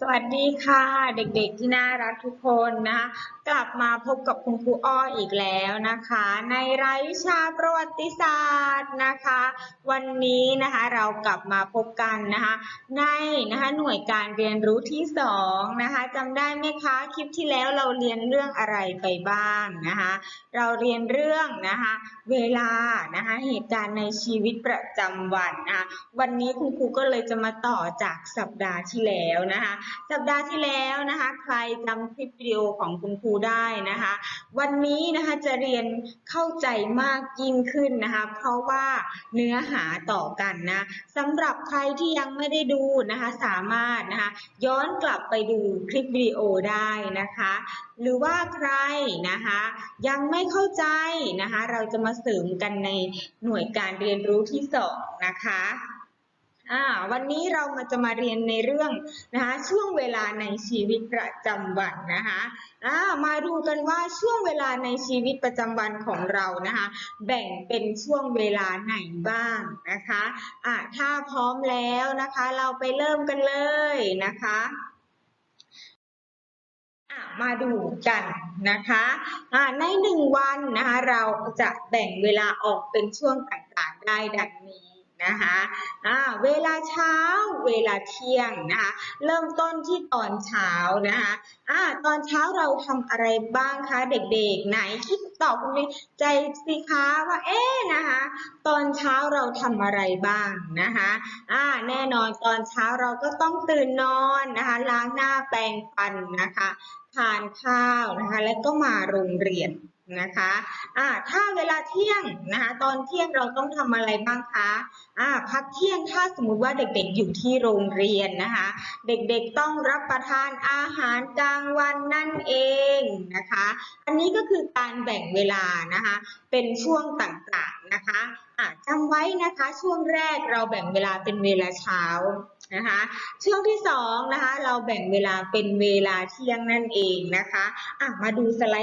สวัสดีค่ะ เด็กๆที่น่ารักทุกคนนะคะกลับมาพบกับคุณครูอ้ออีกแล้วนะคะ ในรายวิชาประวัติศาสตร์นะคะ วันนี้นะคะเรากลับมาพบกันนะคะในนะคะหน่วยการเรียนรู้ที่สองนะคะจำได้ไหมคะคลิปที่แล้วเราเรียนเรื่องอะไรไปบ้างนะคะเราเรียนเรื่องนะคะเวลานะคะเหตุการณ์ในชีวิตประจำวันนะคะวันนี้คุณครูก็เลยจะมาต่อจากสัปดาห์ที่แล้วนะคะสัปดาห์ที่แล้วนะคะ ใครจำคลิปวิดีโอของคุณครูได้นะคะ วันนี้นะคะจะเรียนเข้าใจมากยิ่งขึ้นนะคะ เพราะว่าเนื้อหาต่อกันนะสำหรับใครที่ยังไม่ได้ดูนะคะ สามารถนะคะ ย้อนกลับไปดูคลิปวิดีโอได้นะคะ หรือว่าใครนะคะ ยังไม่เข้าใจนะคะ เราจะมาเสริมกันในหน่วยการเรียนรู้ที่สองนะคะ อ่าวันนี้เรามาจะมาเรียนในเรื่องนะคะช่วงเวลาในชีวิตประจำวันนะคะอ่ามาดูกันว่าช่วงเวลาในชีวิตประจำวันของเรานะคะแบ่งเป็นช่วงเวลาไหนบ้างนะคะอ่าถ้าพร้อมแล้วนะคะเราไปเริ่มกันเลยนะคะมาดูกันนะคะอ่าในหนึ่งวันนะคะเราจะแบ่งเวลาออกเป็นช่วงต่างๆได้ดังนี้ นะคะเวลาเช้า เวลาเที่ยงนะคะ เริ่มต้นที่ตอนเช้านะคะอ่าตอนเช้าเราทำอะไรบ้างคะเด็กๆ ไหนคิดตอบคุณในใจสิคะว่าเอ๊ะนะคะ ตอนเช้าเราทำอะไรบ้างนะคะอ่าแน่นอนตอนเช้าเราก็ต้องตื่นนอนนะคะ ล้างหน้าแปรงฟันนะคะ ทานข้าวนะคะ แล้วก็มาโรงเรียน นะคะอ่าถ้าเวลาเที่ยงนะคะ ตอนเที่ยงเราต้องทำอะไรบ้างคะอ่าพักเที่ยงถ้าสมมุติว่าเด็กๆอยู่ที่โรงเรียนนะคะ เด็กๆต้องรับประทานอาหารกลางวันนั่นเองนะคะ อันนี้ก็คือการแบ่งเวลานะคะ เป็นช่วงต่างๆนะคะอะจำไว้นะคะช่วงแรกเราแบ่งเวลาเป็นเวลาเช้านะคะช่วงที่สองนะคะเราแบ่งเวลาเป็นเวลาเที่ยงนั่นเองนะคะอะมาดูสไลด์